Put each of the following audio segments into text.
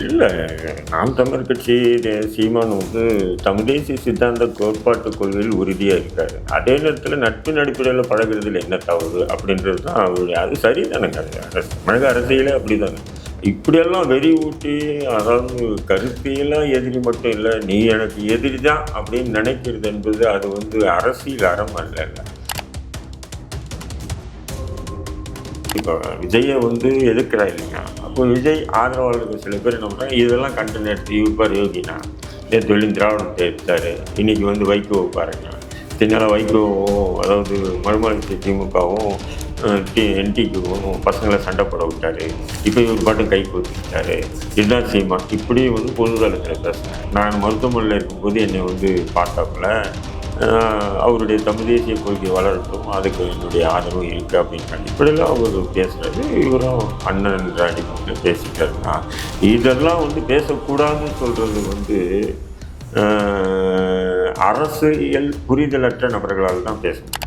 இல்லை நாம் தமிழர் கட்சி சீமான் வந்து தமிழ் தேசிய சித்தாந்த கோட்பாட்டு கொள்கையில் உறுதியாக இருக்காரு அதே நேரத்தில் நட்பின் அடிப்படையில் பழகிறதுல என்ன தவறு அப்படின்றது தான் அவருடைய அது சரிதானங்க அது அரசு தமிழக அரசியலே அப்படிதானே. இப்படியெல்லாம் வெறி ஊட்டி அதாவது கருத்தியெல்லாம் எதிரி மட்டும் இல்லை நீ எனக்கு எதிரி தான் அப்படின்னு நினைக்கிறது என்பது அது வந்து அரசியல் அறம் அல்ல. இப்போ விஜயை வந்து எதிர்க்கிறா இல்லைங்க அப்போ விஜய் ஆதரவாளர்கள் சில பேர் என்ன பண்ணுறாங்க இதெல்லாம் கண்டு நிறுத்தி இருப்பார் யோகினா நேற்று வெளியும் திராவிடம் தெரிவித்தார் இன்றைக்கி வந்து வைகோ பாருங்க. தின்னால வைகோவும் அதாவது மறுமலர்ச்சி திமுகவும் என்டிக்கும் பசங்களை சண்டை போட விட்டாரு. இப்போ இவர் பாட்டும் கை கொடுத்துட்டாரு. இதுதான் சீமா இப்படி வந்து பொதுதளத்தில் பேசுகிறேன் நான் மருத்துவமனையில் இருக்கும்போது என்னை வந்து பார்த்தாப்புல அவருடைய தமிழ் தேசிய கொள்கை வளரட்டும் அதுக்கு என்னுடைய ஆதரவு இருக்குது அப்படின்னு இப்படிலாம் அவர் பேசுகிறது இவரும் அண்ணன் என்ற அடிப்படையில் பேசிட்டாருன்னா இதெல்லாம் வந்து பேசக்கூடாதுன்னு சொல்கிறது வந்து அரசியல் புரிதலற்ற நபர்களால் தான் பேசணும்.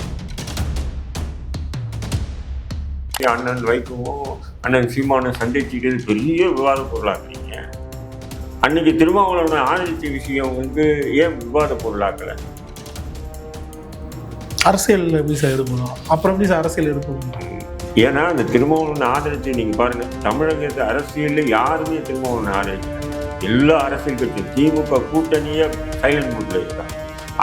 அண்ணன் வைக்கவும் அண்ணன் சீமானை சந்திச்சுக்கிறது பெரிய விவாத பொருளாக்குறீங்க அன்னைக்கு திருமாவளவனை ஆதரிச்ச விஷயம் வந்து ஏன் விவாத பொருளாக்கலை? அரசியல் எப்படி சார் எடுக்கணும் அப்புறம் எப்படி சார் அரசியல் எடுக்கணும் ஏன்னா அந்த திருமாவளவனை ஆதரிச்சு நீங்க பாருங்க தமிழகத்து அரசியல்ல யாருமே திருமாவளவனை ஆதரிக்கல. எல்லா அரசியல் கட்சியும் திமுக கூட்டணியே சைலண்ட் மூட்ல இருக்காங்க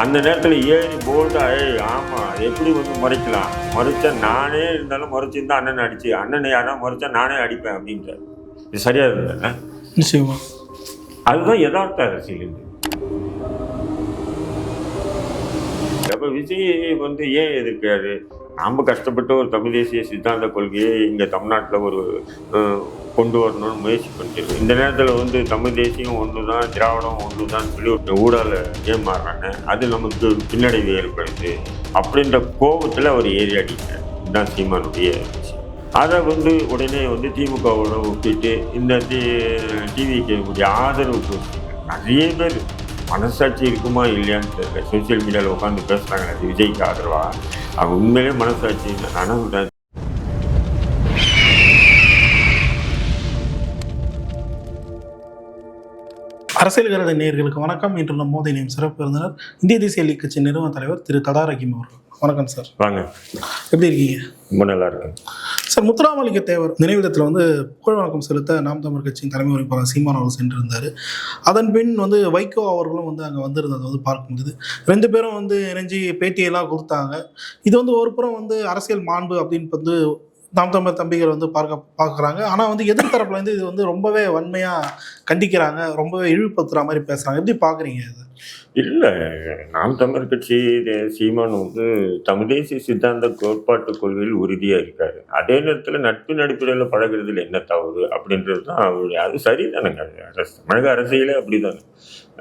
அந்த நேரத்தில் ஏறி போல்டா ஏய் ஆமா அது எப்படி வந்து மறைக்கலாம்? மறைச்சா நானே இருந்தாலும் மறைச்சிருந்தா அண்ணன் அடிச்சு அண்ணனை யாரா மறைச்சா நானே அடிப்பேன் அப்படின்றாரு இது சரியா இருந்ததுன்னா நிச்சயமா. அதுதான் யதார்த்த அரசியல். அப்போ விஜய் வந்து ஏன் எதிர்க்கிறாரு? நாம் கஷ்டப்பட்டு ஒரு தமிழ் தேசிய சித்தாந்த கொள்கையை இங்கே தமிழ்நாட்டில் ஒரு கொண்டு வரணும்னு முயற்சி பண்ணிட்டு இந்த நேரத்தில் வந்து தமிழ் தேசியம் ஒன்று தான் திராவிடம் ஒன்று தான் சொல்லி ஒரு ஊடால ஏமாறுறாங்க அது நமக்கு பின்னடைவு ஏற்படுது அப்படின்ற கோபத்தில் அவர் ஏறி அடிக்கிறார். இதுதான் சீமானுடைய விஷயம். அதை வந்து உடனே வந்து திமுகவோட ஒப்பிட்டு இந்த டிவிக்கு ஆதரவு நிறைய பேர் மனசாட்சி இருக்குமா இல்லையான்னு தெரியல. சோசியல் மீடியாவில் உட்காந்து பேசுகிறாங்க அது விஜய்க்கு ஆதரவா? அவங்க உண்மையிலே மனசாட்சி நானும் சொல்றேன். அரசியல் கருத நேயர்களுக்கு வணக்கம். இன்று நம் மோதி நேம் சிறப்பு விருந்தினர் இந்திய தேசிய லீக் கட்சி நிறுவன தலைவர் திரு ரஹீம் அவர்கள். வணக்கம் சார். வாங்க. எப்படி இருக்கீங்க? ரொம்ப நல்லா இருக்கு சார் முத்துராமலிங்க தேவர் நினைவிடத்தில் வந்து புகழ் வணக்கம் செலுத்த நாம் தமிழ் கட்சியின் தலைமை உறுப்பினர் சீமான் அவர்கள் சென்றிருந்தார். அதன் பின் வந்து வைகோ அவர்களும் வந்து அங்கே வந்திருந்ததை வந்து பார்க்க முடியுது. ரெண்டு பேரும் வந்து இணைஞ்சி பேட்டியெல்லாம் கொடுத்தாங்க. இது வந்து ஒரு புறம் வந்து அரசியல் மாண்பு அப்படின்னு வந்து நாம் தமிழர் தம்பிகள் வந்து பார்க்க பார்க்குறாங்க. ஆனால் வந்து எதிர்த்தரப்புல இருந்து இது வந்து ரொம்பவே வன்மையாக கண்டிக்கிறாங்க. ரொம்பவே இழிவுபடுத்துகிற மாதிரி பேசுகிறாங்க எப்படி பார்க்குறீங்க இது? இல்லை நாம் தமிழர் கட்சி சீமான் வந்து தமிழ் தேசிய சித்தாந்த கோட்பாட்டு கொள்கையில் உறுதியாக இருக்காரு. அதே நேரத்தில் நட்பின் அடிப்படையில் பழகிறதுல என்ன தவறு அப்படின்றது தான் அவருடைய அது சரிதானங்க அரசு தமிழக அரசியலே அப்படிதானே.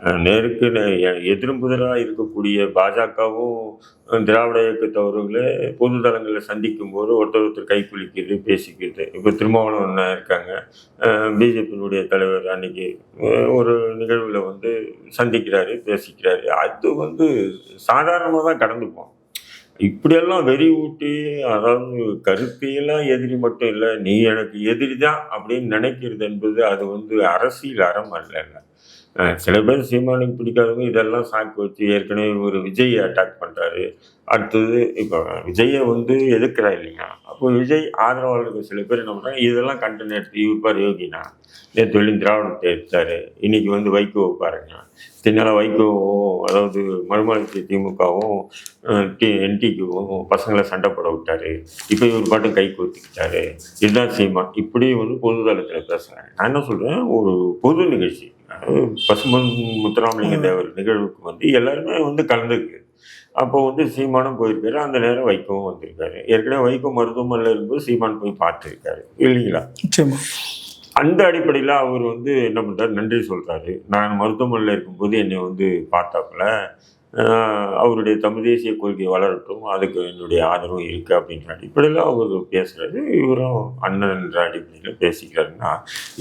நேருக்கு நே- எ- எதிர்புதராக இருக்கக்கூடிய பாஜகவும் திராவிட இயக்கத்தவர்களே பொது தளங்களில் சந்திக்கும் போது ஒருத்தர் ஒருத்தர் கைக்குலிக்கிறது பேசிக்கிறது இப்போ திருமாவளவன் இருக்காங்க. பிஜேபியினுடைய தலைவர் அன்னைக்கு ஒரு நிகழ்வில் வந்து சந்திக்கிறாரு பேசிக்கிறாரு. அது வந்து சாதாரணமாக தான் கடந்துப்போம். இப்படியெல்லாம் வெறி ஊட்டி அதாவது கருத்தியெல்லாம் எதிரி மட்டும் இல்லை நீ எனக்கு எதிரி தான் அப்படின்னு நினைக்கிறது என்பது அது வந்து அரசியல் அறம் அல்ல. சில பேர் சீமானுக்கு பிடிக்காதவங்க இதெல்லாம் சாக்கு வச்சு ஏற்கனவே ஒரு விஜய் அட்டாக் பண்ணுறாரு அடுத்தது இப்போ விஜயை வந்து எதிர்க்கிறா இல்லைங்க அப்போ விஜய் ஆதரவாளர்கள் சில பேர் என்ன பண்ணுறாங்க இதெல்லாம் கண்டு எடுத்து இருப்பார் யோகினா நேற்று வெளியும் திராவிடத்தை எடுத்தார். இன்னைக்கு வந்து வைகோ பாருங்க. இதனால வைகோவும் அதாவது மறுமலர்ச்சி திமுகவும் டி என்டிக்குவும் பசங்களை சண்டை போட விட்டார். இப்போ இவர் பாட்டும் கை கொடுத்துக்கிட்டாரு இதுதான் சீமா இப்படி வந்து பொதுதளத்தில் பேசுகிறேன் நான் என்ன சொல்கிறேன் ஒரு பொது நிகழ்ச்சி. பசுமன் முத்துராமலிங்க தேவர் நிகழ்வுக்கு வந்து எல்லாருமே வந்து கலந்துருக்கு. அப்போ வந்து சீமானும் போயிருக்காரு. அந்த நேரம் வைக்கவும் வந்திருக்காரு. ஏற்கனவே வைகோ மருத்துவமனையில் இருக்கும்போது சீமான் போய் பார்த்துருக்காரு. இல்லைங்களா? அந்த அடிப்படையில் அவர் வந்து என்ன பண்ணுறாரு நன்றி சொல்கிறாரு நான் மருத்துவமனையில் இருக்கும்போது என்னை வந்து பார்த்தாப்புல அவருடைய தமிழ் தேசிய கொள்கை வளரட்டும் அதுக்கு என்னுடைய ஆதரவு இருக்குது அப்படின்ற அடிப்படையில் அவர் பேசுகிறாரு இவரும் அண்ணன் என்ற அடிப்படையில் பேசிக்கிறாருன்னா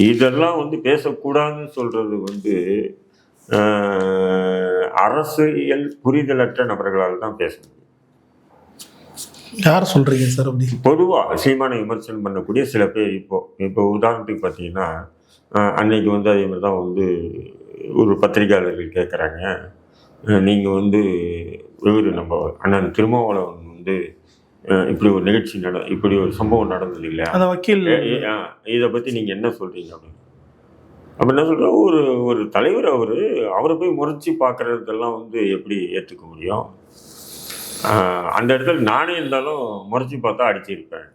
இதெல்லாம் வந்து பேசக்கூடாதுன்னு சொல்கிறது வந்து அரசியல் புரிதலற்ற நபர்களால் தான் பேச முடியும் யார் சொல்றீங்க சார் அப்படி? பொதுவாக சீமானை விமர்சனம் பண்ணக்கூடிய சில பேர் இப்போ இப்போ உதாரணத்துக்கு பார்த்தீங்கன்னா அன்னைக்கு வந்து அதே மாதிரி தான் வந்து ஒரு பத்திரிகையாளர்கள் கேட்குறாங்க நீங்கள் வந்து இவர் நம்ம அண்ணன் திருமாவளவன் வந்து இப்படி ஒரு நிகழ்ச்சி நட இப்படி ஒரு சம்பவம் நடந்தது இல்லையா? அந்த வக்கீல் இதை பற்றி நீங்கள் என்ன சொல்கிறீங்க அப்படின்னு? அப்போ என்ன சொல்கிறேன் ஒரு ஒரு தலைவர் அவர் அவரை போய் முறைச்சி பார்க்குறதெல்லாம் வந்து எப்படி ஏற்றுக்க முடியும்? அந்த இடத்துல நானே இருந்தாலும் முறைச்சி பார்த்தா அடிச்சிருப்பேன்.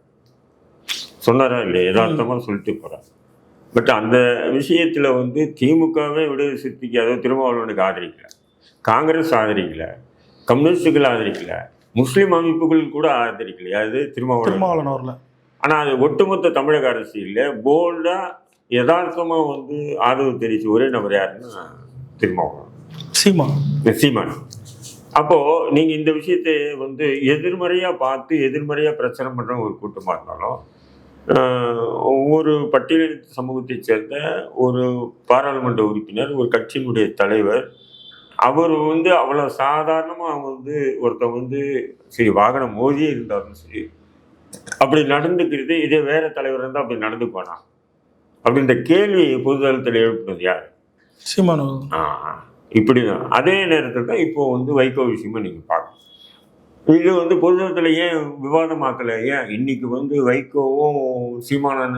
சொன்னாரா இல்லையா? யதார்த்தமாக சொல்லிட்டு போகிறேன் பட் அந்த விஷயத்தில் வந்து திமுகவே விடுதலை சிறுத்தைக்கு அதாவது திருமாவளவனுக்கு ஆதரிக்கல. காங்கிரஸ் ஆதரிக்கல கம்யூனிஸ்டுகள் ஆதரிக்கல முஸ்லீம் அமைப்புகள் கூட ஆதரிக்கல அது திருமாவளவன். திருமாவளவன் அவர்ல. ஆனால் அது ஒட்டுமொத்த தமிழக அரசியலில் போல்டாக யதார்த்தமாக வந்து ஆதரவு தெரிவிச்ச ஒரே நபர் யாருன்னா திருமாவளவன். சீமா சீமான். அப்போது நீங்கள் இந்த விஷயத்தை வந்து எதிர்மறையாக பார்த்து எதிர்மறையாக பிரச்சனை பண்ணுற ஒரு கூட்டமாக இருந்தாலும் ஒரு பட்டியலின சமூகத்தைச் சேர்ந்த ஒரு பாராளுமன்ற உறுப்பினர் ஒரு கட்சியினுடைய தலைவர் அவர் வந்து அவ்வளோ சாதாரணமாக வந்து ஒருத்தன் வந்து சரி வாகனம் மோதியே இருந்தாலும் சரி அப்படி நடந்துக்கிறது இதே வேற தலைவர் இருந்தால் அப்படி நடந்துக்குவானா அப்படின்ற கேள்வி பொதுதளத்தில் எழுப்புனது யார்? சீமான் அவர்கள். ஆ, இப்படிதான் அதே நேரத்தில் தான் இப்போ வந்து வைகோ விஷயமா நீங்க பார்க்கணும். இது வந்து பொதுத்தளத்தில் ஏன் விவாதமாக்கல? ஏன்? இன்னைக்கு வந்து வைகோவும் சீமானன்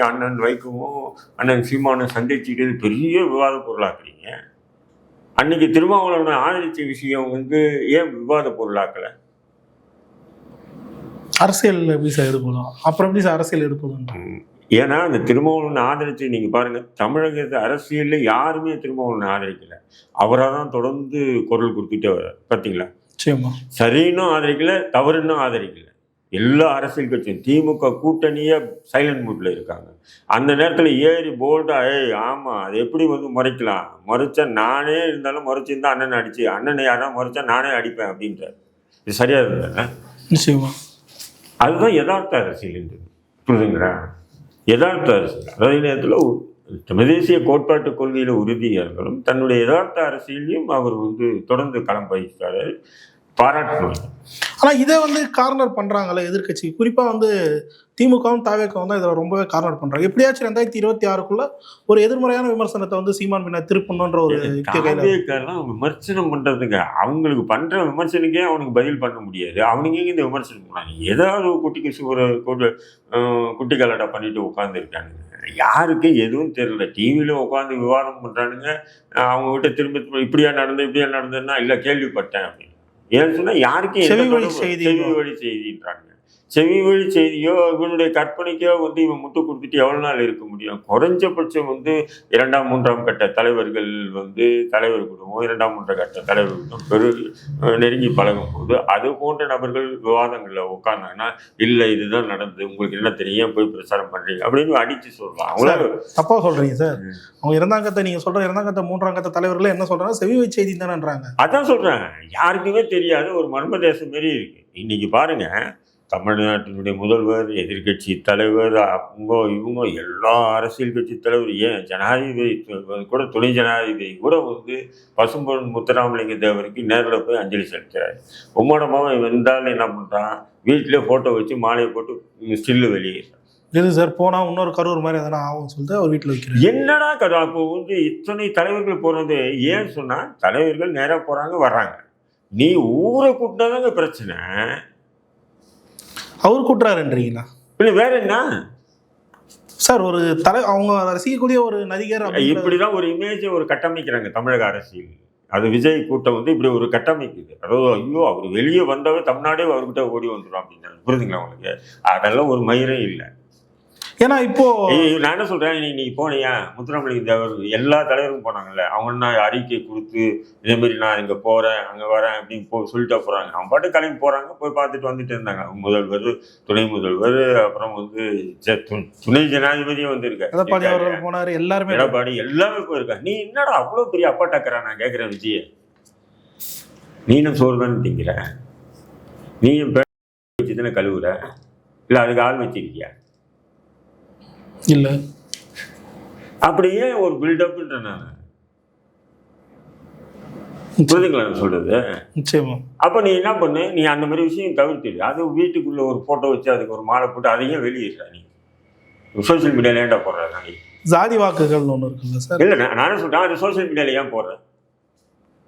அண்ணன் வைகோவும் அண்ணன் சீமானை சந்திச்சுட்டு பெரிய விவாத பொருளாக்குறீங்க. அன்னைக்கு திருமாவளவனை ஆதரிச்ச விஷயம் வந்து ஏன் விவாத பொருளாக்கல அரசியல் எப்படி சார் எடுக்கணும் அப்புறம் எப்படி சார் அரசியல் எடுக்கணும் ம். ஏன்னா அந்த திருமாவளவனை ஆதரிச்சு நீங்க பாருங்க தமிழக அரசியல்ல யாருமே திருமாவளவனை ஆதரிக்கல. அவராக தான் தொடர்ந்து குரல் கொடுத்துட்டே வர்றார். பார்த்தீங்களா நிச்சயமா. சரின்னும் ஆதரிக்கல தவறுன்னும் ஆதரிக்கல. எல்லா அரசியல் கட்சியும் திமுக கூட்டணியே சைலண்ட் மூட்ல இருக்காங்க. அந்த நேரத்தில் ஏறி போல்டா ஏய் ஆமாம் அது எப்படி வந்து முறைக்கலாம்? முறைச்சா நானே இருந்தாலும் முறைச்சிருந்தா அண்ணனை அடிச்சு அண்ணனை யாரா முறைச்சா நானே அடிப்பேன் அப்படின்றார். இது சரியா இருந்தது நிச்சயமா. அதுதான் யதார்த்த அரசியல் புரிதுங்களா யதார்த்த அரசியல். அதே நேரத்தில் தேசிய கோட்பாட்டு கொள்கையில் உறுதியாக இருந்தாலும் தன்னுடைய யதார்த்த அரசியலையும் அவர் வந்து தொடர்ந்து களம் பயிற்றாரு பாராட்டணும். ஆனா இதை வந்து கார்னர் பண்றாங்கல்ல எதிர்க்கட்சி. குறிப்பா வந்து திமுகவும் தாவேக்கவும் தான் இதில் ரொம்பவே கார்னர் பண்றாங்க. எப்படியாச்சும் ரெண்டாயிரத்தி இருபத்தி ஆறுக்குள்ள ஒரு எதிர்மறையான விமர்சனத்தை வந்து சீமான் பின்ன திருப்பணுன்ற ஒரு விமர்சனம் பண்றதுக்கு அவங்களுக்கு பண்ற விமர்சனக்கே அவனுக்கு பதில் பண்ண முடியாது. அவனுங்க இந்த விமர்சனம் பண்ணாங்க? ஏதாவது குட்டிக்கு ஒரு அஹ், குட்டி கலாட்டா பண்ணிட்டு உட்காந்துருக்கானுங்க யாருக்கு எதுவும் தெரியல. டிவியில உட்காந்து விவாதம் பண்றானுங்க. அஹ், அவங்க கிட்ட திரும்ப திரும்ப இப்படியா நடந்து இப்படியா நடந்ததுன்னா இல்ல கேள்விப்பட்டேன் அப்படின்னு. ஏன்னு சொன்னா யாருக்கும் செவி வழி செய்தி. செவி வழி செய்தின்றாங்க செவி வழி செய்தியோ இவனுடைய கற்பனைக்கோ வந்து இவன் முட்டு கொடுத்துட்டு எவ்வளவு நாள் இருக்க முடியும்? குறைஞ்சபட்சம் வந்து இரண்டாம் மூன்றாம் கட்ட தலைவர்கள் வந்து தலைவர் குடும்பம் இரண்டாம் மூன்றாம் கட்ட தலைவர்களும் பெரு அஹ் நெருங்கி பழகும் போது அது போன்ற நபர்கள் விவாதங்களில் உட்கார்ந்தாங்கன்னா இல்லை இதுதான் நடந்தது உங்களுக்கு என்ன தெரியும் போய் பிரச்சாரம் பண்றீங்க? அப்படின்னு அடிச்சு சொல்லலாம் அவங்களால தப்பா சொல்றீங்க சார். அவங்க இரண்டாம் கத்தை நீங்க சொல்ற இரண்டாம் கத்த மூன்றாம் கத்த தலைவர்கள் என்ன சொல்றாங்க? செவி செய்தி தானேன்றாங்க. அதான் சொல்றேன். யாருக்குமே தெரியாத ஒரு மர்ம தேசம் மாரி இருக்கு. இன்னைக்கு பாருங்க தமிழ்நாட்டினுடைய முதல்வர் எதிர்க்கட்சி தலைவர் அவங்க இவங்க எல்லா அரசியல் கட்சி தலைவர். ஏன்? ஜனாதிபதி கூட துணை ஜனாதிபதி கூட வந்து பசும்பொன் முத்துராமலிங்க தேவருக்கு நேரில் போய் அஞ்சலி செலுத்துறாரு. உம்மோட மகன் வந்தாலும் என்ன பண்ணுறான் வீட்டிலே ஃபோட்டோ வச்சு மாலையை போட்டு ஸ்டில்லு வெளியே எது சார் போனா இன்னொரு கரூர் மாதிரி எதனா ஆகும் சொல்லிட்டு அவர் வீட்டுல வைக்கிறாரு. என்னடா கதை அப்போ வந்து இத்தனை தலைவர்கள் போறது ஏன் சொன்னா தலைவர்கள் நேரா போறாங்க வர்றாங்க. நீ ஊரை கூட்டினாதாங்க பிரச்சனை. அவர் கூட்டுறாருன்றீங்களா இல்லை வேற என்ன? சார் ஒரு தலை அவங்க ரசிக்கக்கூடிய ஒரு நடிகர் இப்படிதான் ஒரு இமேஜை ஒரு கட்டமைக்கிறாங்க தமிழக அரசியல். அது விஜய் கூட்டம் வந்து இப்படி ஒரு கட்டமைக்குது. அதாவது ஐயோ அவர் வெளியே வந்தாவே தமிழ்நாடே அவர்கிட்ட ஓடி வந்துடும் அப்படின்னு. புரியுதுங்களா உங்களுக்கு? அதெல்லாம் ஒரு மயிரே இல்லை. ஏன்னா இப்போ நான் என்ன சொல்றேன்? நீ நீ போனியா? முத்துராமலிங்க தேவர் எல்லா தலைவரும் போனாங்கல்ல. அவங்க நான் அறிக்கை கொடுத்து இதே மாதிரி நான் இங்க போறேன் அங்க வரேன் அப்படின்னு போ சொல்லிட்டா போறாங்க. அவங்க பாட்டு கிளம்பி போறாங்க போய் பார்த்துட்டு வந்துட்டு இருந்தாங்க. முதல்வர் துணை முதல்வர் அப்புறம் வந்து துணை ஜனாதிபதியும் வந்து எடப்பாடி அவர்கள் போனாரு எல்லாருமே எடப்பாடி எல்லாமே போயிருக்கா நீ என்னடா அவ்வளவு பெரிய அப்பா டக்கரா நான் கேட்கிறேன் விஜய? நீனும் சோறு தானே திங்கிற? நீயும் வச்சு தானே கழுவுற? இல்ல அதுக்கு ஆள் வச்சிருக்கியா? இல்ல. அப்படியே ஒரு பில்டப்ன்ற நான். புரியுதுங்களா சொல்றது? நிச்சயமா. அப்போ நீ என்ன பண்ணு? நீ அந்த மாதிரி விஷயம் தவிர்த்துடு. அது வீட்டுக்குள்ள ஒரு போட்டோ வச்சு அதுக்கு ஒரு மாலை போட்டு அதையும் வெளியிடுற நீ. சோஷியல் மீடியால ஏன்டா போடுற நீ ஜாதி வாக்குகள்னு ஒன்று இருக்குல்ல சார். இல்லை நான் நானே சொல்றேன். அது சோஷியல் மீடியால ஏன் போடுற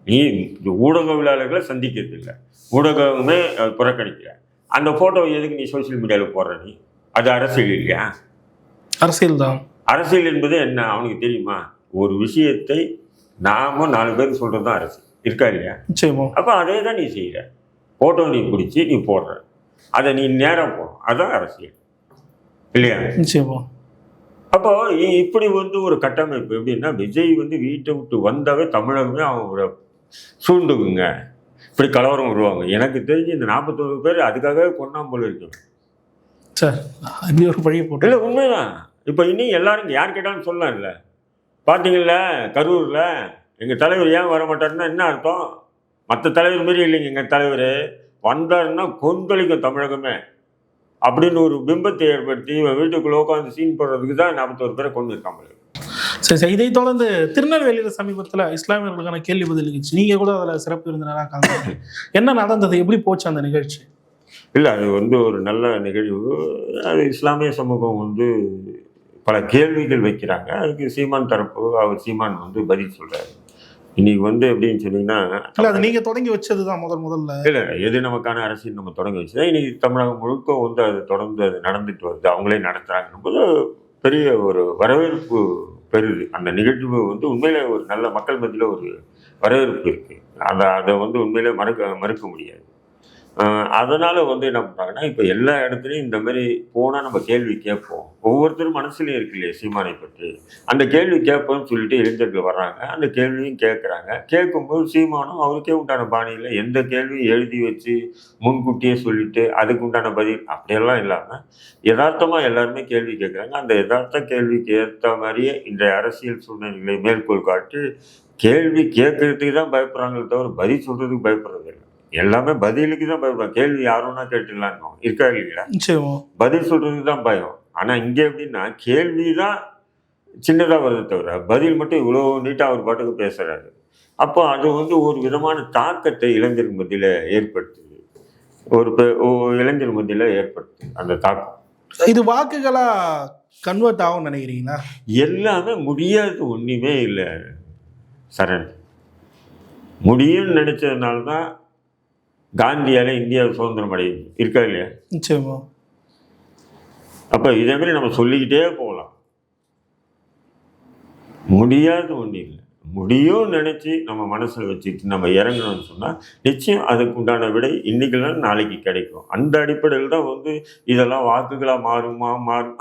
நீ ஊடகவியலாளர்களை சந்திக்கிறது இல்லை. ஊடகமே புறக்கணிக்கிற. அந்த போட்டோ எதுக்கு நீ சோஷியல் மீடியாவில் போடுற நீ? அது அரசியல் இல்லையா? அரசியல் தான் அரசியல் என்பது என்ன? அவனுக்கு தெரியுமா? ஒரு விஷயத்தை நாம நாலு பேர் சொல்றது தான் அரசியல். இருக்கா இல்லையா? நிச்சயமா. அப்போ அதே தான் நீ செய்கிற ஃபோட்டோ நீ பிடிச்சி நீ போடுற. அதை நீ நேராக போடும் அதுதான் அரசியல். இல்லையா? நிச்சயமா. அப்போ இப்படி வந்து ஒரு கட்டமைப்பு எப்படின்னா விஜய் வந்து வீட்டை விட்டு வந்தாவே தமிழகமே அவங்கள சூண்டுக்குங்க இப்படி கலவரம் வருவாங்க எனக்கு தெரிஞ்சு இந்த நாற்பத்தொரு பேர் அதுக்காகவே கொண்டாம் போல இருக்கு. சார் இப்படி ஒரு பழிய போட்டு இல்லை உண்மைதான். இப்போ இன்னும் எல்லாரும் யார் கேட்டாலும் சொல்லலாம் இல்லை பார்த்தீங்கல்ல கரூரில் எங்கள் தலைவர் ஏன் வர மாட்டாருன்னா என்ன அர்த்தம்? மற்ற தலைவர் மாரி இல்லைங்க எங்கள் தலைவர். வந்தாருன்னா கொந்தளிக்கும் தமிழகமே. அப்படின்னு ஒரு பிம்பத்தை ஏற்படுத்தி வீட்டுக்குள்ள உட்காந்து சீன் போடுறதுக்கு தான் நாற்பத்தோரு பேரை கொண்டு இருக்காங்க சரி சரி இதை தொடர்ந்து திருநெல்வேலியில் சமீபத்தில் இஸ்லாமியர்களுக்கான கேள்வி பதில் நிகழ்ச்சி நீங்கள் கூட அதில் சிறப்பு விருந்தினராக கலந்து என்ன நடந்தது? எப்படி போச்சு அந்த நிகழ்ச்சி? இல்லை அது வந்து ஒரு நல்ல நிகழ்வு. அது இஸ்லாமிய சமூகம் வந்து பல கேள்விகள் வைக்கிறாங்க. அதுக்கு சீமான் தரப்பு அவர் சீமான் வந்து பதில் சொல்றாரு. இன்னைக்கு வந்து எப்படின்னு சொன்னீங்கன்னா இல்லை அது நீங்கள் தொடங்கி வச்சது தான் முதல் முதல்ல. இல்லை எது நமக்கான அரசியல் நம்ம தொடங்கி வச்சுதான் இன்னைக்கு தமிழகம் முழுக்க வந்து அது தொடர்ந்து அது நடந்துட்டு வருது. அவங்களே நடத்துகிறாங்கன்னும் போது பெரிய ஒரு வரவேற்பு பெறுது. அந்த நிகழ்வு வந்து உண்மையிலே ஒரு நல்ல மக்கள் மத்தியில் ஒரு வரவேற்பு இருக்குது அதை அதை வந்து உண்மையிலே மறுக்க மறுக்க முடியாது. அதனால் வந்து என்ன பண்ணுறாங்கன்னா இப்போ எல்லா இடத்துலையும் இந்த மாதிரி போனால் நம்ம கேள்வி கேட்போம். ஒவ்வொருத்தரும் மனசுலையும் இருக்கு இல்லையா சீமானை பற்றி. அந்த கேள்வி கேட்போம்னு சொல்லிட்டு இளைஞர்கள் வர்றாங்க. அந்த கேள்வியும் கேட்குறாங்க. கேட்கும்போது சீமானும் அவருக்கே உண்டான பாணியில் எந்த கேள்வியும் எழுதி வச்சு முன்கூட்டியே சொல்லிட்டு அதுக்கு உண்டான பதில் அப்படியெல்லாம் இல்லாமல் யதார்த்தமாக எல்லாருமே கேள்வி கேட்குறாங்க. அந்த யதார்த்த கேள்விக்கு ஏற்ற மாதிரியே இன்றைய அரசியல் சூழ்நிலைகளை மேற்கோள் காட்டி கேள்வி கேட்கறதுக்கு தான் பயப்படுறாங்களே தவிர பதில் சொல்கிறதுக்கு பயப்படுறது இல்லை. எல்லாமே பதிலுக்கு தான் பயப்படுறாங்க கேள்வி யாருன்னா கேட்டுடலான்னு இருக்கா இல்லைங்களா பதில் சொல்றதுக்கு தான் பயம். ஆனால் இங்கே எப்படின்னா கேள்வி தான் சின்னதாக வருது தவிர பதில் மட்டும் இவ்வளோ நீட்டாக அவர் பாட்டுக்கு பேசுறாரு. அப்போ அது வந்து ஒரு விதமான தாக்கத்தை இளைஞர் மத்தியில் ஏற்படுத்துது ஒரு இளைஞர் மத்தியில் ஏற்படுத்துது அந்த தாக்கம். இது வாக்குகளா கன்வெர்ட் ஆகும்னு நினைக்கிறீங்களா? எல்லாமே முடியாது ஒன்றுமே இல்லை சரண். முடியும்னு நினச்சதுனால தான் காந்தியால் இந்தியா சுதந்திரம் அடையுது. இருக்கா இல்லையா? நிச்சயமா. அப்போ இதே மாதிரி நம்ம சொல்லிக்கிட்டே போகலாம். முடியாது ஒன்றும் இல்லை. முடியும்னு நினச்சி நம்ம மனசில் வச்சுட்டு நம்ம இறங்கணும்னு சொன்னால் நிச்சயம் அதுக்கு உண்டான விடை இன்னைக்கு நாளைக்கு கிடைக்கும். அந்த அடிப்படையில் தான் வந்து இதெல்லாம் வாக்குகளாக மாறுமா மாறும்.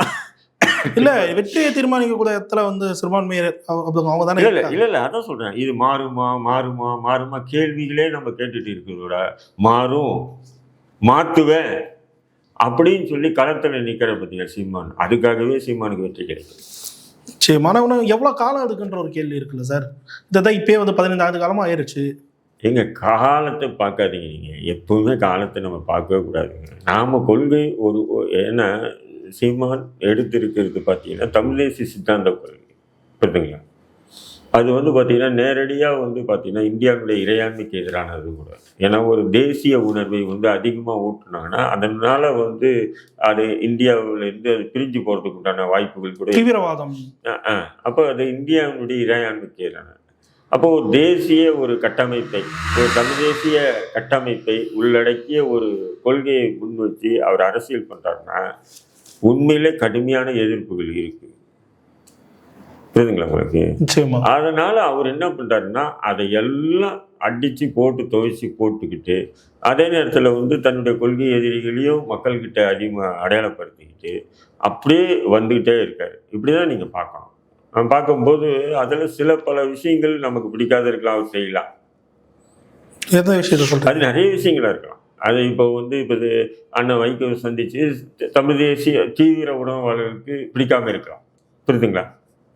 இல்ல வெற்றியை தீர்மானிக்க கூட இடத்துல வந்து சிறுபான்மையர் அவ- அவங்க தானே இல்லை இல்லை. இல்லை அதான் சொல்கிறேன் இது மாறுமா மாறுமா மாறுமா கேள்விகளே நம்ம கேட்டுட்டு இருக்கிறதோட மாறும் மாற்றுவேன் அப்படின்னு சொல்லி களத்தில் நிற்கிற பார்த்தீங்க சீமான்? அதுக்காகவே சீமானுக்கு வெற்றி கிடைக்கும். சரி மனவன எவ்வளவு காலம் எடுக்குன்ற ஒரு கேள்வி இருக்குல்ல சார்? இதான் இப்பயே வந்து பதினைந்து ஆண்டு காலமா ஆயிருச்சு. எங்க காலத்தை பார்க்காதீங்க நீங்கள் எப்பவுமே காலத்தை நம்ம பார்க்கவே கூடாதுங்க. நாம் கொள்கை ஒரு ஒரு- ஏன்னா சீமான் எடுத்திருக்கிறது பார்த்தீங்கன்னா தமிழ் தேசிய சித்தாந்த கொள்கை. புரியுதுங்களா அது வந்து பார்த்தீங்கன்னா நேரடியாக வந்து பார்த்தீங்கன்னா இந்தியாவுடைய இறையாண்மைக்கு எதிரானது கூட. ஏன்னா ஒரு தேசிய உணர்வை வந்து அதிகமாக ஊட்டுனாங்கன்னா அதனால வந்து அது இந்தியாவிலேருந்து அது பிரிஞ்சு போகிறதுக்கு உண்டான வாய்ப்புகள் கூட தீவிரவாதம். அப்போ அது இந்தியாவினுடைய இறையாண்மைக்கு எதிரான அப்போ ஒரு தேசிய ஒரு கட்டமைப்பை ஒரு தமிழ் தேசிய கட்டமைப்பை உள்ளடக்கிய ஒரு கொள்கையை முன்வச்சு அவர் அரசியல் பண்றாருன்னா உண்மையிலே கடுமையான எதிர்ப்புகள் இருக்கு. புரியுதுங்களா உங்களுக்கு? அதனால அவர் என்ன பண்றாருன்னா அதை எல்லாம் அடிச்சு போட்டு துவைச்சு போட்டுக்கிட்டு அதே நேரத்தில் வந்து தன்னுடைய கொள்கை எதிரிகளையும் மக்கள்கிட்ட அதிகமாக அடையாளப்படுத்திக்கிட்டு அப்படியே வந்துக்கிட்டே இருக்காரு. இப்படி தான் நீங்கள் பார்க்கணும். நம்ம பார்க்கும்போது அதில் சில பல விஷயங்கள் நமக்கு பிடிக்காத இருக்கலாம் அவர் செய்யலாம். எந்த விஷயத்த சொல்றேன் அது நிறைய விஷயங்களா இருக்கலாம். அது இப்போ வந்து இப்போ அண்ணன் வைகோ சந்திச்சு தமிழ் தேசிய தீவிர உணவாளர்களுக்கு பிடிக்காம இருக்கலாம் புரியுதுங்களா?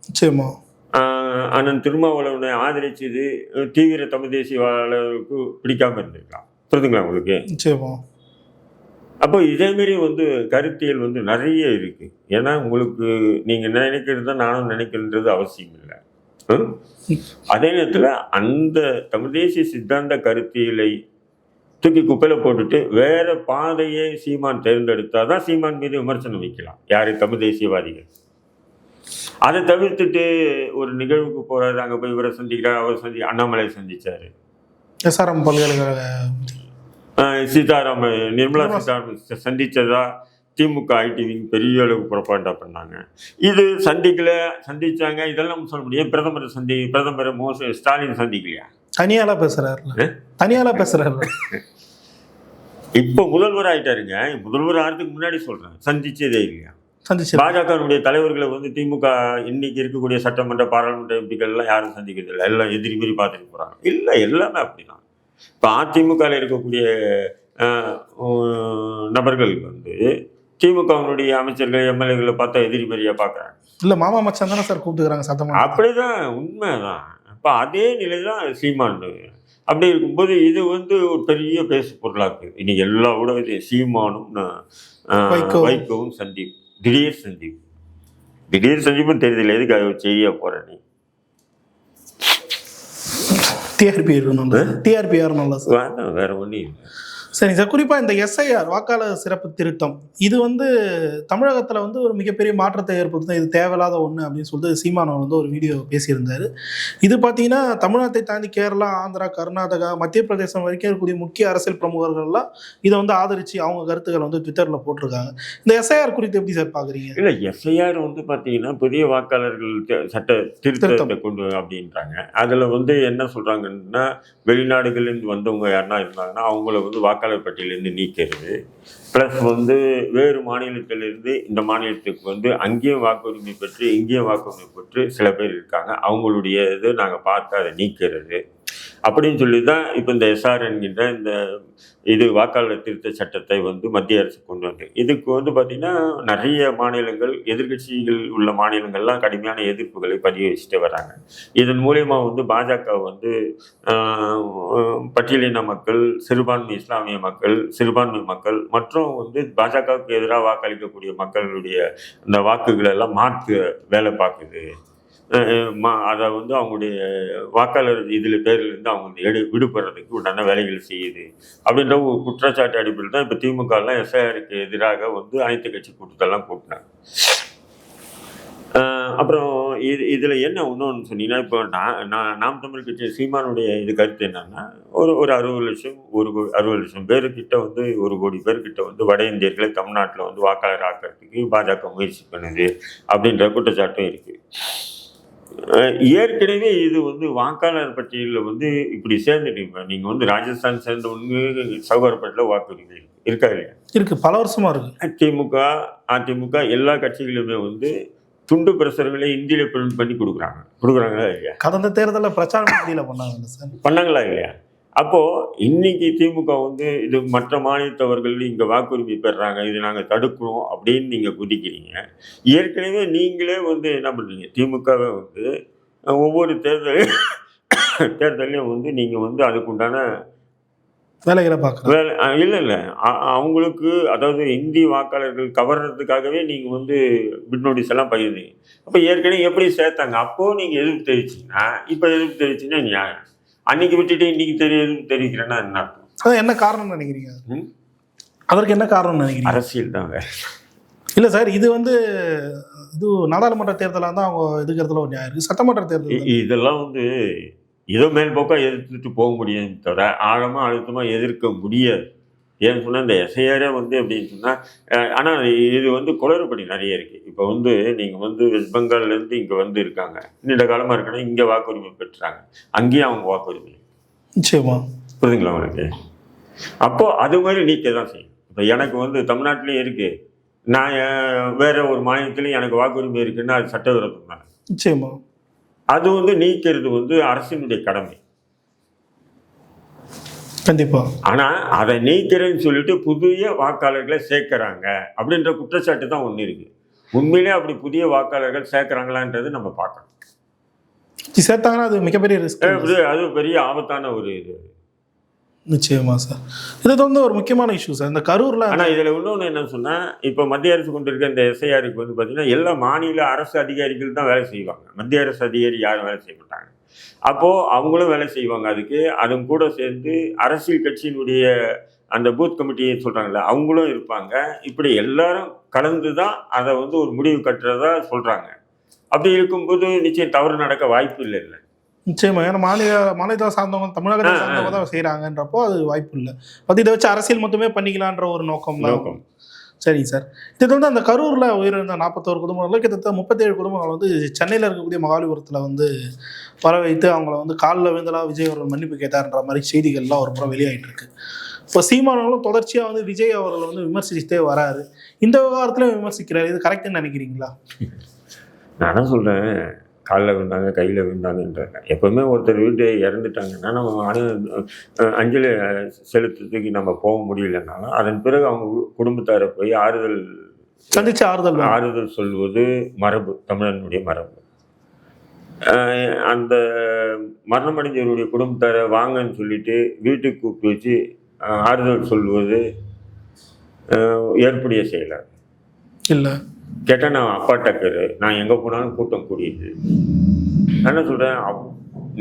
நிச்சயமா. ஆஹ் அண்ணன் திருமாவளவனை ஆதரிச்சது தீவிர தமிழ் தேசியவாளர்களுக்கு பிடிக்காம இருந்திருக்கலாம். புரியுதுங்களா உங்களுக்கு? நிச்சயமா. அப்போ இதேமாரி வந்து கருத்தியல் வந்து நிறைய இருக்கு. ஏன்னா உங்களுக்கு நீங்க நினைக்கிறது தான் நானும் நினைக்கின்றது அவசியம் இல்லை? அதே நேரத்தில் அந்த தமிழ் தேசிய சித்தாந்த கருத்தியலை தூக்கி குப்பையில போட்டுட்டு வேற பாதையை சீமான் தேர்ந்தெடுத்தாதான் சீமான் மீது விமர்சனம் வைக்கலாம். யாரு? தமிழ் தேசியவாதிகள். அதை தவிர்த்துட்டு ஒரு நிகழ்வுக்கு போறாரு. அங்க போய் இவரை சந்திக்கிறார் அவர் சந்தி அண்ணாமலை சந்திச்சாரு. எஸ்ஆர்எம் பல்கலைக்கழக சீதாராம நிர்மலா சீதாராமன் ச- சந்திச்சதா? திமுக ஐடிவிங் பெரிய அளவுக்கு புறப்பாண்டா பண்ணாங்க. இது சந்திக்கல சந்திச்சாங்க. இதெல்லாம் நம்ம சொல்ல முடியும் பிரதமர் சந்தி பிரதமர் மோச ஸ்டாலின் சந்திக்கலையா? தனியாலா பேசுறாருல. தனியாலா பேசுறாரு இப்போ முதல்வர் ஆயிட்டாருங்க. முதல்வர் ஆகிறதுக்கு முன்னாடி சொல்றேன். சந்திச்சதே இல்லையா? சந்திச்சு பாஜகனுடைய தலைவர்களை வந்து திமுக இன்னைக்கு இருக்கக்கூடிய சட்டமன்ற பாராளுமன்ற எம்பிக்கள் எல்லாம் யாரும் சந்திக்கிறது இல்லை. எல்லாம் எதிரி மீறி பார்த்துட்டு போறாங்க. இல்லை எல்லாமே அப்படிதான். இப்போ அதிமுகவில் இருக்கக்கூடிய நபர்கள் வந்து திமுகவினுடைய அமைச்சர்கள் எம்எல்ஏகளை பார்த்தா எதிரி மாதிரியா பார்க்குறாங்க இல்ல மாமா மச்சான் தானே சார் கூப்பிட்டுக்கிறாங்க சத்தமா அப்படிதான் உண்மைதான். அப்போ அதே நிலை தான் சீமான் அப்படி இருக்கும்போது இது வந்து ஒரு பெரிய பேசு பொருளாக்கு. இன்னைக்கு எல்லா ஊடகத்தையும் சீமானும். வைகோவும். சந்தீப் திடீர் சந்தீப் திடீர் சந்தீப்பும் தெரியல எதுக்கு அது செய்ய போற நீ? டிஆர்பி இருக்கணும்ல. டிஆர்பி வேற ஒன்றும் இல்லை. சரிங்க சார். குறிப்பாக இந்த எஸ்ஐஆர் வாக்காளர் சிறப்பு திருத்தம் இது வந்து தமிழகத்தில் வந்து ஒரு மிகப்பெரிய மாற்றத்தை ஏற்படுத்தும் இது தேவையில்லாத ஒன்று அப்படின்னு சொல்லிட்டு சீமானவர் வந்து ஒரு வீடியோ பேசியிருந்தார். இது பார்த்தீங்கன்னா தமிழ்நாட்டை தாண்டி கேரளா ஆந்திரா கர்நாடகா மத்திய பிரதேசம் வரைக்கும் இருக்கக்கூடிய முக்கிய அரசியல் பிரமுகர்கள்லாம் இதை வந்து ஆதரித்து அவங்க கருத்துக்களை வந்து ட்விட்டரில் போட்டிருக்காங்க. இந்த எஸ்ஐஆர் குறித்து எப்படி சார் பார்க்குறீங்க இல்லை எஸ்ஐஆர் வந்து பார்த்தீங்கன்னா புதிய வாக்காளர்கள் சட்ட திருத்தத்தை கொண்டு அப்படின்றாங்க. அதில் வந்து என்ன சொல்கிறாங்கன்னா வெளிநாடுகள்லேருந்து வந்தவங்க யாருன்னா இருந்தாங்கன்னா அவங்கள வந்து வாக்காளர் பட்டியலேருந்து நீக்கிறது. ப்ளஸ் வந்து வேறு மாநிலத்திலிருந்து இந்த மாநிலத்துக்கு வந்து அங்கேயும் வாக்குரிமை பெற்று இங்கேயும் வாக்குரிமை பெற்று சில பேர் இருக்காங்க. அவங்களுடைய இது நாங்கள் பார்த்து அதை நீக்கிறது. அப்படின்னு சொல்லி தான் இப்போ இந்த எஸ்ஆர் என்கின்ற இந்த இது வாக்காளர் திருத்த சட்டத்தை வந்து மத்திய அரசு கொண்டு வந்து இதுக்கு வந்து பார்த்திங்கன்னா நிறைய மாநிலங்கள் எதிர்க்கட்சிகள் உள்ள மாநிலங்கள்லாம் கடுமையான எதிர்ப்புகளை பதிவு வச்சுட்டு வராங்க. இதன் மூலயமா வந்து பாஜக வந்து பட்டியலின மக்கள் சிறுபான்மை இஸ்லாமிய மக்கள் சிறுபான்மை மக்கள் மற்றும் வந்து பாஜகவுக்கு எதிராக வாக்களிக்கக்கூடிய மக்களுடைய இந்த வாக்குகளை எல்லாம் மாற்று வேலை பார்க்குது. அதை வந்து அவங்களுடைய வாக்காளர் இதில் பேர்லேருந்து அவங்க வந்து எடு விடுபடுறதுக்கு உண்டான வேலைகள் செய்யுது. அப்படின்ற ஒரு குற்றச்சாட்டு அடிப்படையில் தான் இப்போ திமுகலாம் எஸ்ஐஆருக்கு எதிராக வந்து அனைத்து கட்சி கூட்டத்தெல்லாம் கூட்டினாங்க. அப்புறம் இது இதில் என்ன இன்னொன்று சொன்னீங்கன்னா இப்போ நான் நான் நாம் தமிழ் கட்சி சீமானுடைய இது கருத்து என்னன்னா ஒரு ஒரு அறுபது லட்சம் ஒரு அறுபது லட்சம் பேருக்கிட்ட வந்து ஒரு கோடி பேர்கிட்ட வந்து வட இந்தியர்களை தமிழ்நாட்டில் வந்து வாக்காளர் ஆக்கிறதுக்கு பாஜக முயற்சி பண்ணுது அப்படின்ற குற்றச்சாட்டும் இருக்குது ஏற்கனவே இது வந்து வாக்காளர் பட்டியலில் வந்து இப்படி சேர்ந்துட்டீங்க. நீங்கள் வந்து ராஜஸ்தான் சேர்ந்தவங்க சௌகரப்பட்டில் வாக்குரிமை இருக்கு. இருக்கா இல்லையா? இருக்கு. பல வருஷமா இருக்கு. திமுக அதிமுக எல்லா கட்சிகளுமே வந்து துண்டு பிரசுரங்களை இந்தியில பிரிண்ட் பண்ணி கொடுக்குறாங்க. கொடுக்குறாங்களா இல்லையா? கடந்த தேர்தலில் பிரச்சார மத்தியில் பண்ணாங்க சார். பண்ணாங்களா இல்லையா? அப்போ இன்னைக்கு திமுக வந்து இது மற்ற மாநிலத்தவர்கள் இங்க வாக்குரிமை பெறுறாங்க இது நாங்க தடுக்கிறோம் அப்படின்னு நீங்க குதிக்கிறீங்க. ஏற்கனவே நீங்களே வந்து என்ன பண்றீங்க? திமுகவே வந்து ஒவ்வொரு தேர்தல் தேர்தலையும் வந்து நீங்க வந்து அதுக்குண்டான வேலைகளை பார்க்குறேன் வேலை இல்ல இல்ல. அவங்களுக்கு அதாவது இந்தி வாக்காளர்கள் கவர்றதுக்காகவே நீங்க வந்து பிட் நோட்டீஸ் எல்லாம் பகிர்ந்தீங்க அப்ப ஏற்கனவே எப்படி சேர்த்தாங்க? அப்போ நீங்க எதிர்ப்பு தெரிவிச்சீங்கன்னா இப்ப எதிர்ப்பு தெரிவிச்சீங்கன்னா நியாயம். அன்னைக்கு விட்டுட்டு இன்னைக்கு தெரிய எதிர்ப்பு தெரிவிக்கிறேன்னா என்ன என்ன காரணம்னு நினைக்கிறீங்க? அதற்கு என்ன காரணம்னு நினைக்கிறீங்க? அரசியல் தான் வேற. இல்லை சார் இது வந்து இது நாடாளுமன்ற தேர்தலாக தான் அவங்க எதுக்கிறதுல ஒரு நியாயம் சட்டமன்ற தேர்தல் இதெல்லாம் வந்து ஏதோ மேல் போக்கா எதிர்த்துட்டு போக முடியும் தவிர ஆழமா அழுத்தமா எதிர்க்க முடியாது. ஏன்னு சொன்னா இந்த எஸ்ஐஆரே வந்து எப்படின்னு சொன்னா அஹ், ஆனா இது வந்து குளறுபடி நிறைய இருக்கு. இப்போ வந்து நீங்க வந்து வெஸ்ட் பெங்கால்ல இருந்து இங்க வந்து இருக்காங்க. நீண்ட காலமா இருக்கணும் இங்க வாக்குரிமை பெற்றாங்க. அங்கேயும் அவங்க வாக்குரிமை நிச்சயமா. புரியுதுங்களா உனக்கு அப்போ அது மாதிரி நீக்க தான் செய்யும். இப்போ எனக்கு வந்து தமிழ்நாட்டிலையும் இருக்கு. நான் வேற ஒரு மாநிலத்திலையும் எனக்கு வாக்குரிமை இருக்குன்னா அது சட்டவிரோதம் தான்? நிச்சயமா. அது வந்து நீக்கிறது வந்து அரசினுடைய கடமை. கண்டிப்பா. ஆனா அதை நீக்கிறேன்னு சொல்லிட்டு புதிய வாக்காளர்களை சேர்க்கறாங்க அப்படின்ற குற்றச்சாட்டு தான் ஒண்ணு இருக்கு. உண்மையிலே அப்படி புதிய வாக்காளர்கள் சேர்க்கறாங்களான்றது நம்ம பார்க்கணும். சேர்த்தாங்கன்னா அது மிகப்பெரிய ரிஸ்க் அது பெரிய ஆபத்தான ஒரு இது. நிச்சயமா சார் இது வந்து ஒரு முக்கியமான இஷ்யூ சார் இந்த கரூர்ல ஆனா இதுல இன்னொன்று என்ன சொன்னா இப்போ மத்திய அரசு கொண்டு இருக்க இந்த எஸ்ஐஆருக்கு வந்து பாத்தீங்கன்னா எல்லா மாநில அரசு அதிகாரிகள் தான் வேலை செய்வாங்க. மத்திய அரசு அதிகாரி யாரும் வேலை செய்ய மாட்டாங்க. அப்போ அவங்களும் வேலை செய்வாங்க. அதுக்கு அதுவும் கூட சேர்ந்து அரசியல் கட்சியினுடைய அந்த பூத் கமிட்டியை சொல்றாங்கல்ல அவங்களும் இருப்பாங்க. இப்படி எல்லாரும் கலந்து தான் அதை வந்து ஒரு முடிவு கட்டுறதா சொல்றாங்க. அப்படி இருக்கும்போது நிச்சயம் தவறு நடக்க வாய்ப்பு இல்லை இல்லை. நிச்சயமா ஏன்னா மாநில மாநிலத்தை சார்ந்தவங்க தமிழகத்தை. சார்ந்தவங்க தான் செய்யறாங்கன்றப்போ அது வாய்ப்பு இல்லை. பத்தி இதை வச்சு அரசியல் மட்டுமே பண்ணிக்கலான்ற ஒரு நோக்கம் நோக்கம். சரிங்க சார். இது வந்து அந்த கரூரில் உயிரிழந்த நாற்பத்தோரு குடும்பங்கள் கிட்டத்தட்ட முப்பத்தேழு குடும்பங்கள் வந்து சென்னையில் இருக்கக்கூடிய மகாலிபுரத்தில் வந்து வர வைத்து அவங்கள வந்து காலில் விழுந்தலாம் விஜய் அவர்கள் மன்னிப்பு கேட்டார்ன்ற மாதிரி செய்திகள்லாம் ஒரு புறம் வெளியாயிட்டு இருக்கு இப்போ சீமானவர்களும் தொடர்ச்சியாக வந்து விஜய் அவர்கள் வந்து விமர்சிச்சுட்டே வராரு. இந்த விவகாரத்திலையும் விமர்சிக்கிறாரு. இது கரெக்டுன்னு நினைக்கிறீங்களா? நான் என்ன சொல்கிறேன் காலில் விழுந்தாங்க கையில் விழுந்தாங்கன்றாங்க எப்பவுமே ஒருத்தர் வீட்டு இறந்துட்டாங்கன்னா நம்ம அணு அஞ்சலி செலுத்துறதுக்கு நம்ம போக முடியலனாலும் அதன் பிறகு அவங்க குடும்பத்தாரை போய் ஆறுதல் சந்திச்சு ஆறுதல். ஆறுதல் சொல்வது மரபு தமிழனுடைய மரபு. அந்த மரணமடைஞ்சவருடைய குடும்பத்தாரை வாங்கன்னு சொல்லிட்டு வீட்டுக்கு கூப்பிட்டு வச்சு ஆறுதல் சொல்வது ஏற்புடைய செயலார் இல்லை. கேட்டால் நான் அப்பா டக்கரு நான் எங்கே போனாலும் கூட்டம் கூடியது. என்ன சொல்கிறேன்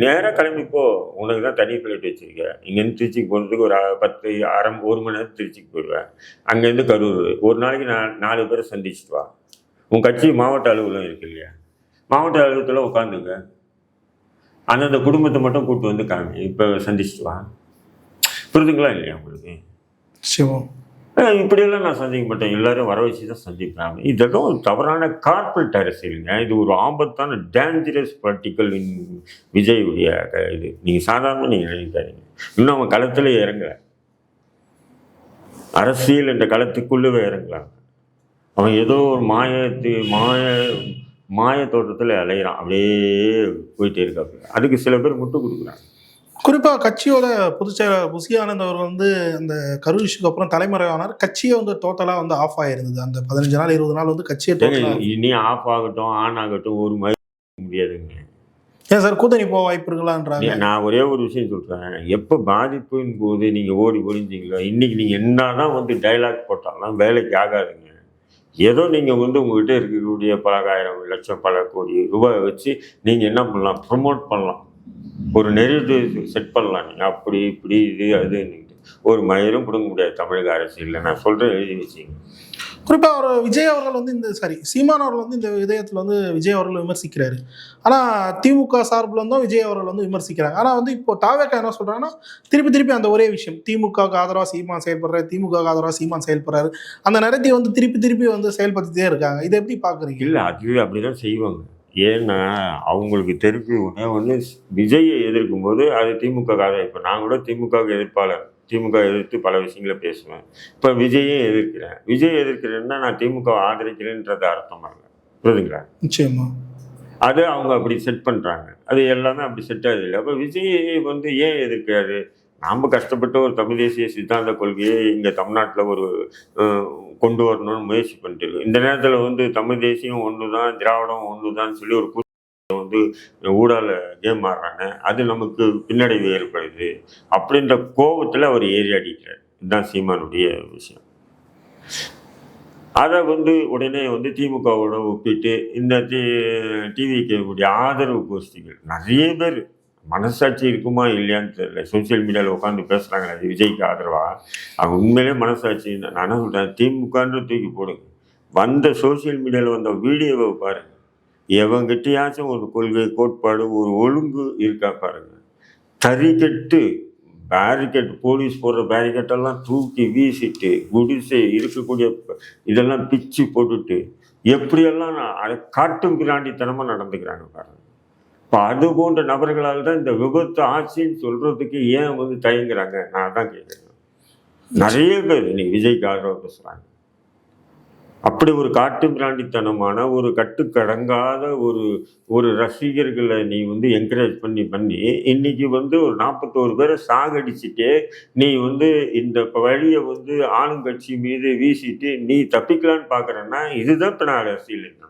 நேராக கிளம்பிப்போ உனக்கு தான் தனி பிளேட் வச்சுருக்கேன். இங்கேருந்து திருச்சிக்கு போகிறதுக்கு ஒரு பத்து அரை ஒரு மணி நேரம் திருச்சிக்கு போயிடுவேன். அங்கேருந்து கரூர். ஒரு நாளைக்கு நான் நாலு பேரை சந்திச்சுட்டு வா. உன் கட்சி மாவட்ட அலுவலகம் இருக்கு இல்லையா? மாவட்ட அலுவலகத்தில் உட்காந்துங்க. அந்தந்த குடும்பத்தை மட்டும் கூப்பிட்டு வந்து காமி இப்போ சந்திச்சுட்டு வா. புரிதுங்களா இல்லையா உங்களுக்கு? சிவம். இப்படியெல்லாம் நான் சந்திக்க மாட்டேன் எல்லாரும் வர வச்சு தான் சந்திக்கிறாங்க. இதெல்லாம் ஒரு தவறான கார்பரேட் அரசியலுங்க. இது ஒரு ஆபத்தான டேஞ்சரஸ் பொலிட்டிக்கல் விஜயுடைய இது. நீங்கள் சாதாரண நீங்கள் நினைக்காதீங்க. இன்னும் அவன் களத்தில் இறங்கல. அரசியல் என்ற களத்துக்குள்ளவே இறங்கலாம் அவன் ஏதோ ஒரு மாயத்து மாய மாய தோட்டத்தில் அலையிறான். அப்படியே போயிட்டே இருக்காப்புல. அதுக்கு சில பேர் முட்டு கொடுக்குறாங்க. குறிப்பாக கட்சியோட பொதுச் செயலாளர் புசி ஆனந்த் அவர் வந்து அந்த கரூர் இஷ்யூக்கு அப்புறம் தலைமறைவானார். கட்சியே வந்து டோட்டலாக வந்து ஆஃப் ஆயிருந்தது. அந்த பதினஞ்சு நாள் இருபது நாள் வந்து கட்சியே இனி ஆஃப் ஆகட்டும் ஆன் ஆகட்டும் ஒரு மாதிரி முடியாதுங்க. ஏன் சார்? கூட்டணி போக வாய்ப்பு இருக்கலான்றாங்க நான் ஒரே ஒரு விஷயம் சொல்றேன். எப்போ பாதிப்புன்னு போது நீங்க ஓடி ஒளிஞ்சிங்களோ இன்னைக்கு நீங்க என்னதான் வந்து டைலாக் போட்டாலும் வேலைக்கு ஆகாதுங்க. ஏதோ நீங்க வந்து உங்ககிட்ட இருக்கக்கூடிய பல லட்சம் பல கோடி ரூபாய் வச்சு நீங்க என்ன பண்ணலாம்? ப்ரொமோட் பண்ணலாம். ஒரு நெறிவு செட் பண்ணலாம் நீங்க. அப்படி இப்படி இது அதுன்னு ஒரு மயிரும் பிடுங்க முடியாது தமிழக அரசியலில். நான் சொல்றேன் எழுதி வச்சுங்க. குறிப்பாக அவர் விஜய் அவர்கள் வந்து இந்த சாரி சீமான் அவர்கள் வந்து இந்த விதயத்தில் வந்து விஜய் அவர்கள் விமர்சிக்கிறாரு. ஆனால் திமுக சார்பில் இருந்தும் விஜய் அவர்கள் வந்து விமர்சிக்கிறாங்க. ஆனால் வந்து இப்போ தாவேக்கா என்ன சொல்கிறாங்கன்னா திருப்பி திருப்பி அந்த ஒரே விஷயம். திமுகவுக்கு ஆதரவாக சீமான் செயல்படுறாரு திமுகவுக்கு ஆதரவாக சீமான் செயல்படுறாரு. அந்த நடத்தி வந்து திருப்பி திருப்பி வந்து செயல்படுத்திட்டே இருக்காங்க. இதை எப்படி பார்க்குறீங்க இல்லை அது அப்படிதான் செய்வாங்க. ஏன்னா அவங்களுக்கு தெரிஞ்சு உடனே வந்து விஜயை எதிர்க்கும் போது அது திமுக காக. இப்போ நான் கூட திமுக எதிர்ப்பாளர். திமுக எதிர்த்து பல விஷயங்களை பேசுவேன். இப்போ விஜயை எதிர்க்கிறேன். விஜய் எதிர்க்கிறேன்னா நான் திமுக ஆதரிக்கிறேன்றது அர்த்தம் இல்லை? புரியுதுங்களா? நிச்சயமா. அது அவங்க அப்படி செட் பண்ணுறாங்க அது எல்லாமே அப்படி செட் ஆகுது இல்லை. அப்போ விஜய் வந்து ஏன் எதிர்க்கிறாரு? நாம் கஷ்டப்பட்டு ஒரு தமிழ் தேசிய சித்தாந்த கொள்கையை இங்கே தமிழ்நாட்டில் ஒரு கொண்டு வரணும்னு முயற்சி பண்ணிட்டு இருக்கு இந்த நேரத்தில் வந்து தமிழ் தேசியம் ஒன்று தான் திராவிடம் ஒன்று தான் சொல்லி ஒரு வந்து ஊடால கேம் ஆடுறாங்க. அது நமக்கு பின்னடைவு ஏற்படுது. அப்படின்ற கோபத்தில் அவர் ஏறி அடிக்கிறார் இதுதான் சீமானுடைய விஷயம். அதை வந்து உடனே வந்து திமுகவோட ஒப்பிட்டு இந்த டிவிக்கு ஆதரவு கோஷ்டிகள் நிறைய பேர் மனசாட்சி இருக்குமா இல்லையான்னு தெரியல. சோசியல் மீடியாவில் உட்காந்து பேசுகிறாங்க அது விஜய்க்கு ஆதரவா? அவங்க உண்மையிலே மனசாட்சி நான் என்ன சொல்கிறேன் திமுகன்னு தூக்கி போடுங்க வந்த சோசியல் மீடியாவில் வந்த வீடியோவை பாருங்கள் எவங்கிட்டயாச்சும் ஒரு கொள்கை கோட்பாடு ஒரு ஒழுங்கு இருக்கா பாருங்க. தறிக்கட்டு பேரிகேட் போலீஸ் போடுற பேரிகேட்டெல்லாம் தூக்கி வீசிட்டு குடிசை இருக்கக்கூடிய இதெல்லாம் பிச்சு போட்டுட்டு எப்படியெல்லாம் அதை காட்டும் பிராண்டித்தனமாக நடந்துக்கிறாங்க பாருங்கள் இப்போ அது போன்ற நபர்களால் தான் இந்த விபத்து ஆட்சின்னு சொல்கிறதுக்கு ஏன் வந்து தயங்குறாங்க? நான் தான் கேட்குறேன் நிறைய பேர் இன்னைக்கு விஜய்க்கு ஆதரவு பேசுகிறாங்க அப்படி ஒரு காட்டு பிராண்டித்தனமான ஒரு கட்டுக்கடங்காத ஒரு ஒரு ரசிகர்களை நீ வந்து என்கரேஜ் பண்ணி பண்ணி இன்னைக்கு வந்து ஒரு நாற்பத்தோரு பேரை சாகடிச்சுட்டே நீ வந்து இந்த வழியை வந்து ஆளுங்கட்சி மீது வீசிட்டு நீ தப்பிக்கலான்னு பார்க்குறேன்னா இதுதான் இப்போ நான் அரசியல் என்ன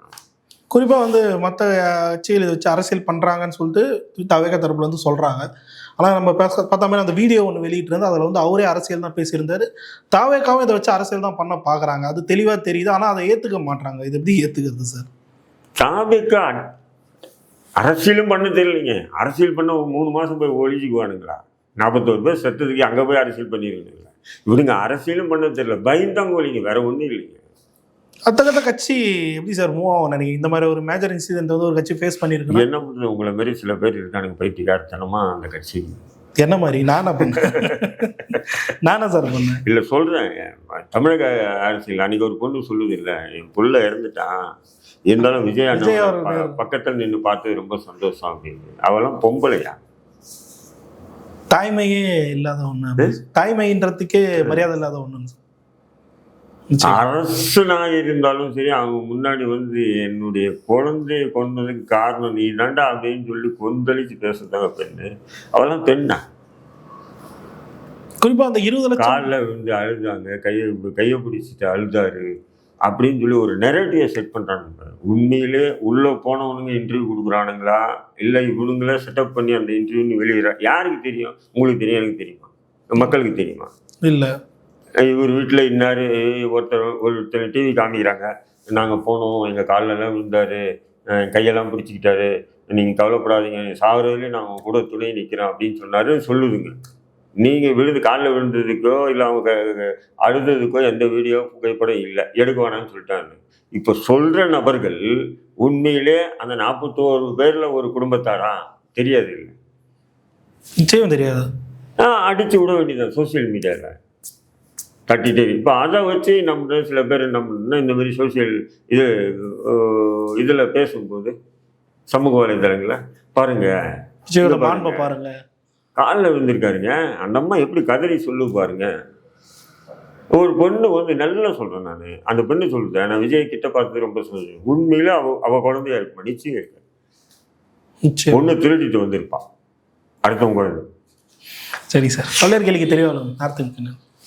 குறிப்பாக வந்து மற்ற கட்சிகள் இதை வச்சு அரசியல் பண்ணுறாங்கன்னு சொல்லிட்டு தவேக தரப்புல வந்து சொல்கிறாங்க ஆனால் நம்ம பேச பார்த்தா மாதிரி அந்த வீடியோ ஒன்று வெளியிட்டிருந்து அதில் வந்து அவரே அரசியல் தான் பேசியிருந்தாரு. தாவேக்காவும் இதை வச்சு அரசியல் தான் பண்ண பார்க்குறாங்க அது தெளிவாக தெரியுது. ஆனால் அதை ஏற்றுக்க மாட்றாங்க. இது எப்படி ஏற்றுக்கிறது சார்? தாவேக்கா அரசியலும் பண்ண தெரியலைங்க. அரசியல் பண்ண ஒரு மூணு மாதம் போய் ஒழிஞ்சுக்குவானுங்களா? நாற்பத்தோரு பேர் செத்ததுக்கு அங்கே போய் அரசியல் பண்ணிடுவீங்களா இவனுங்க அரசியலும் பண்ண தெரியல. பயந்தாங்க ஒழிங்க வேற ஒன்றும் இல்லைங்க. அத்தகத்த கட்சி எப்படி சார் மூவ் ஆகும்? நினைக்கிறீங்க இந்த மாதிரி ஒரு மேஜர் இன்சிடென்ட் வந்து ஒரு கட்சி ஃபேஸ் பண்ணியிருக்குன்னா என்ன பண்ணுறது உங்களை மாரி சில பேர் இருக்கானுங்க பைத்தியக்காரத்தனமா அந்த கட்சிக்கு. என்ன மாதிரி? நானா பண்ணேன்? நானா சார் பண்ணேன்? இல்லை சொல்கிறேன் தமிழக அரசியல் அன்னைக்கு ஒரு பொண்ணு சொல்லுது இல்லை என் புள்ள இறந்துட்டான் இருந்தாலும் விஜய் அண்ணன் பக்கத்துல நின்று பார்த்து ரொம்ப சந்தோஷம் அப்படின்னு. அவெல்லாம் பொம்பளையா? தாய்மையே இல்லாத ஒண்ணு. தாய்மைன்றதுக்கே மரியாதை இல்லாத ஒண்ணு அரசனாக இருந்தாலும் சரி அவங்க முன்னாடி வந்து என்னுடைய குழந்தைய கொண்டதுக்கு காரணம் நீ தாண்டா அப்படின்னு சொல்லி கொந்தளிச்சு பேசுறதாங்க பெண்ணு. அவெல்லாம் பெண்ணா. குறிப்பா அந்த இருபது லட்சம் காலில் விழுந்து அழுதாங்க. கையை கையை பிடிச்சிட்டு அழுதாரு அப்படின்னு சொல்லி ஒரு நெரட்டிவை செட் பண்ணுறானுங்க உண்மையிலே உள்ளே போனவனுங்க இன்டர்வியூ கொடுக்குறானுங்களா? இல்லை இவனுங்களே செட்டப் பண்ணி அந்த இன்டர்வியூன்னு வெளியிடற? யாருக்கு தெரியும்? உங்களுக்கு தெரியும் எனக்கு தெரியுமா? மக்களுக்கு தெரியுமா? இல்ல. இவர் வீட்டில் இன்னாரு? ஒருத்தர் ஒருத்தர் டிவி காமிக்கிறாங்க. நாங்கள் போனோம் எங்கள் காலெல்லாம் விழுந்தாரு. கையெல்லாம் பிடிச்சிக்கிட்டாரு. நீங்கள் கவலைப்படாதீங்க. சாகுறதுலேயே நாங்கள் கூட துணை நிற்கிறோம் அப்படின்னு சொன்னாரு சொல்லுதுங்க. நீங்கள் விழுந்து காலில் விழுந்ததுக்கோ இல்லை அவங்க க- க- அழுததுக்கோ எந்த வீடியோ புகைப்படம் இல்லை. எடுக்க வேணாம்னு சொல்லிட்டாங்க. இப்போ சொல்கிற நபர்கள் உண்மையிலே அந்த நாற்பத்தோரு பேரில் ஒரு குடும்பத்தாரா? தெரியாது இல்லை. நிச்சயம் தெரியாது. அடித்து விட வேண்டியதான் சோஷியல் மீடியாவில் தட்டிட்டு இப்போ அதை வச்சு நம்ம சில பேர் நம்ம இந்த மாதிரி சோஷியல் இது இதில் பேசும்போது சமூக வலைதளங்களில் பாருங்க. விஜயோட இங்க பாருங்க. மாண்பை பாருங்க. காலில் விழுந்திருக்காருங்க. அந்த அம்மா எப்படி கதறி சொல்லு பாருங்க. ஒரு பொண்ணு வந்து நல்லா சொல்கிறேன் நான். அந்த பொண்ணு சொல்லுது நான் விஜய் கிட்ட பார்த்து ரொம்ப சொல்லுது உண்மையில அவ அவ குழந்தையா இருப்பா நிச்சயம் இருக்கு. பொண்ணு திருடிட்டு வந்திருப்பா. அடுத்தவங்க குழந்தை. சரி சார். பல்வேறு கேள்விக்கு நார்த்து